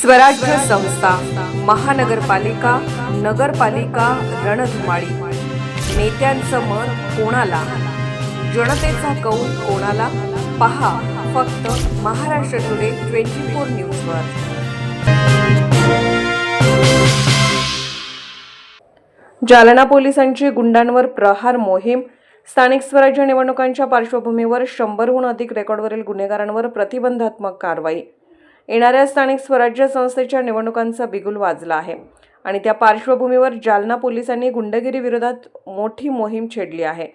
स्वराज्य संस्था महानगरपालिका नगरपालिका रणधुमाळी. नेत्यांचं मन कोणाला? जनतेचा कौल कोणाला? पहा फक्त महाराष्ट्र टुडे ट्वेंटी फोर न्यूजवर जालना पोलिसांची गुंडांवर प्रहार मोहीम. स्थानिक स्वराज्य निवडणुकांच्या पार्श्वभूमीवर शंभरहून अधिक रेकॉर्डवरील गुन्हेगारांवर प्रतिबंधात्मक कारवाई. येणाऱ्या स्थानिक स्वराज्य संस्थेच्या निवडणुकांचा बिगुल वाजला आहे. आणि त्या पार्श्वभूमीवर जालना पोलिसांनी गुंडगिरी विरोधात मोठी मोहीम छेडली आहे.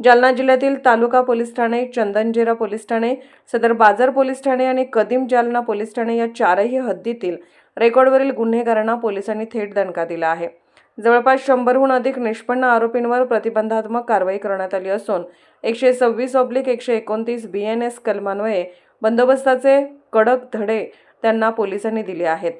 जालना जिल्ह्यातील तालुका पोलीस ठाणे चंदनजेरा पोलीस ठाणे सदर बाजार पोलीस ठाणे आणि कदीम जालना पोलीस ठाणे या चारही हद्दीतील रेकॉर्डवरील गुन्हेगारांना पोलिसांनी थेट दणका दिला आहे. जवळपास शंभरहून अधिक निष्पन्न आरोपींवर प्रतिबंधात्मक कारवाई करण्यात आली असून एकशे सव्वीस ऑब्लिक एकशे एकोणतीस बी एन एस कलमान्वये बंदोबस्ताचे कडक धडे त्यांना पोलिसांनी दिले आहेत.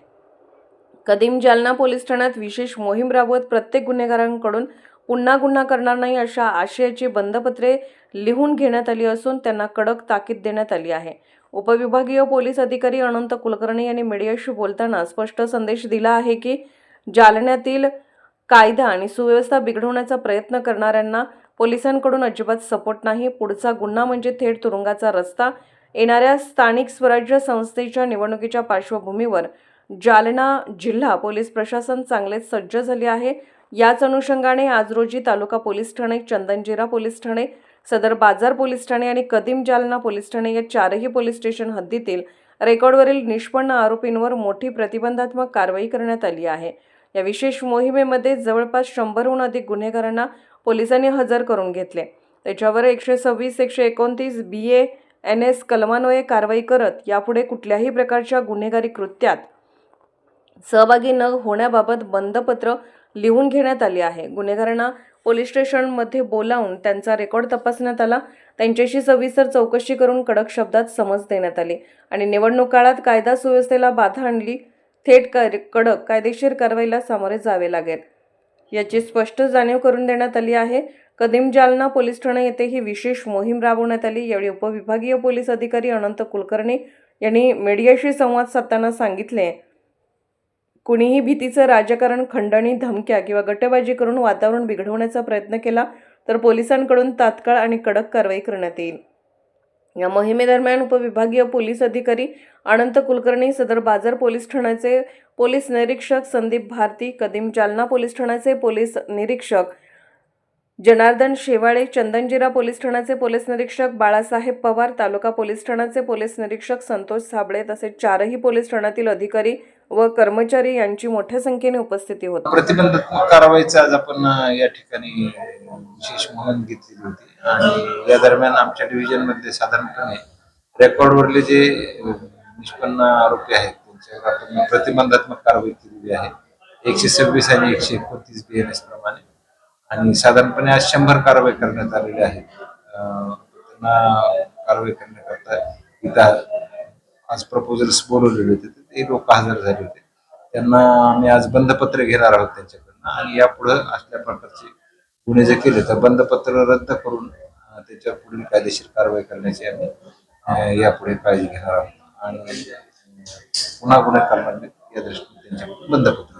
कदीम जालना पोलीस ठाण्यात विशेष मोहीम राबवत प्रत्येक गुन्हेगारांकडून पुन्हा गुन्हा करणार नाही अशा आशयाची बंदपत्रे लिहून घेण्यात आली असून त्यांना कडक ताकीद देण्यात आली आहे. उपविभागीय पोलीस अधिकारी अनंत कुलकर्णी यांनी मीडियाशी बोलताना स्पष्ट संदेश दिला आहे की जालन्यातील कायदा आणि सुव्यवस्था बिघडवण्याचा प्रयत्न करणाऱ्यांना पोलिसांकडून अजिबात सपोर्ट नाही. पुढचा गुन्हा म्हणजे थेट तुरुंगाचा रस्ता येणाऱ्या स्थानिक स्वराज्य संस्थेच्या निवडणुकीच्या पार्श्वभूमीवर जालना जिल्हा पोलीस प्रशासन चांगलेच सज्ज झाले आहे. याच अनुषंगाने आज रोजी तालुका पोलीस ठाणे चंदनजिरा पोलीस ठाणे सदर बाजार पोलीस ठाणे आणि कदीम जालना पोलीस ठाणे या चारही पोलीस स्टेशन हद्दीतील रेकॉर्डवरील निष्पन्न आरोपींवर मोठी प्रतिबंधात्मक कारवाई करण्यात आली आहे. या विशेष मोहिमेमध्ये जवळपास शंभरहून अधिक गुन्हेगारांना पोलिसांनी हजर करून घेतले. त्याच्यावर एकशे सव्वीस एकशे एकोणतीस बी ए एन एस कलमान्वये कारवाई करत यापुढे कुठल्याही प्रकारच्या गुन्हेगारी कृत्यात सहभागी न होण्याबाबत बंदपत्र लिहून घेण्यात आले आहे. गुन्हेगारांना पोलीस स्टेशनमध्ये बोलावून त्यांचा रेकॉर्ड तपासण्यात आला. त्यांच्याशी सविस्तर चौकशी करून कडक शब्दात समज देण्यात आली आणि निवडणूक काळात कायदा सुव्यवस्थेला बाधा आणली. थेट कार- कडक कायदेशीर कारवाईला सामोरे जावे लागेल. याची स्पष्ट जाणीव करून देण्यात आली आहे. कदीम जालना पोलीस ठाणे येथे ही विशेष मोहीम राबवण्यात आली. यावेळी उपविभागीय पोलीस अधिकारी अनंत कुलकर्णी यांनी मीडियाशी संवाद साधताना सांगितले. कुणीही भीतीचं राजकारण खंडणी धमक्या किंवा गटबाजी करून वातावरण बिघडवण्याचा प्रयत्न केला तर पोलिसांकडून तात्काळ आणि कडक कारवाई करण्यात येईल. या मोहिमेदरम्यान उपविभागीय पोलीस अधिकारी अनंत कुलकर्णी सदर बाजार पोलीस ठाण्याचे पोलीस निरीक्षक संदीप भारती कदीम जालना पोलीस ठाण्याचे पोलीस निरीक्षक जनार्दन शेवाळे चंदनजिरा पोलीस ठाण्याचे पोलीस निरीक्षक बाळासाहेब पवार तालुका पोलीस ठाण्याचे पोलीस निरीक्षक संतोष साबळे तसेच चारही पोलीस ठाण्यातील अधिकारी व कर्मचारी यांची मोठ्या संख्येने उपस्थिती होती प्रतिबंधात्मक कारवाईचा आज आपण या ठिकाणी विशेष मोहीम घेतलेली होती. आणि या दरम्यान आमच्या डिव्हिजनमध्ये साधारणपणे रेकॉर्डवरले जे निष्पन्न आरोपी आहेत त्यांच्यावर आपण प्रतिबंधात्मक कारवाई केलेली आहे. एकशे सव्वीस आणि एकशे एकोणतीस बी एन एस प्रमाणे. आणि साधारणपणे आज शंभर कारवाई करण्यात आलेल्या आहेत त्यांना कारवाई करण्याकरता इथं आज प्रपोजल्स बोलवलेले होते. ते लोक हजर झाले होते. त्यांना आम्ही आज बंदपत्र घेणार आहोत त्यांच्याकडनं. आणि यापुढे असल्या प्रकारचे गुन्हे जर केले तर बंदपत्र रद्द करून त्याच्यावर पुढील कायदेशीर कारवाई करण्याची आम्ही यापुढे काळजी घेणार आहोत. आणि पुन्हा गुन्हे करणार नाहीत या दृष्टीने त्यांच्याकडून बंदपत्र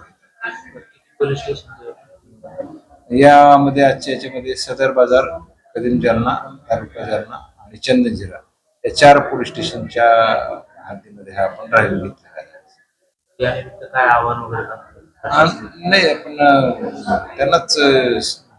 यामध्ये आजच्या याच्यामध्ये सदर बाजार कदीम जालना तालुका जालना आणि चंदनजिरा या चार पोलीस स्टेशनच्या हद्दीमध्ये हा आपण आहे यानिमित्त काय आव्हान वगैरे करणार? आणि नाही आपण त्यांनाच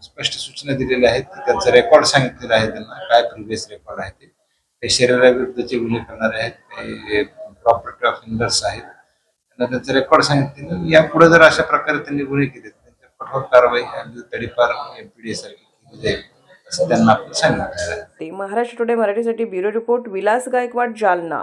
स्पष्ट सूचना दिलेल्या आहेत की त्यांचा रेकॉर्ड सांगितलेला आहे त्यांना काय प्रिव्हियस रेकॉर्ड आहे ते. शरीराविरुद्धचे गुन्हे करणारे आहेत काही प्रॉपर्टी ऑफेंडर्स आहेत. त्यांना त्यांचं रेकॉर्ड सांगितलं यापुढे जर अशा प्रकारे त्यांनी गुन्हे केले त्यांच्या कठोर कारवाई आणि तडीपार एमपीडी सारखी केली जाईल असं त्यांना आपण सांगितलेलं आहे. ते महाराष्ट्र टुडे मराठीसाठी bureau report Vilas Gaikwad Jalna.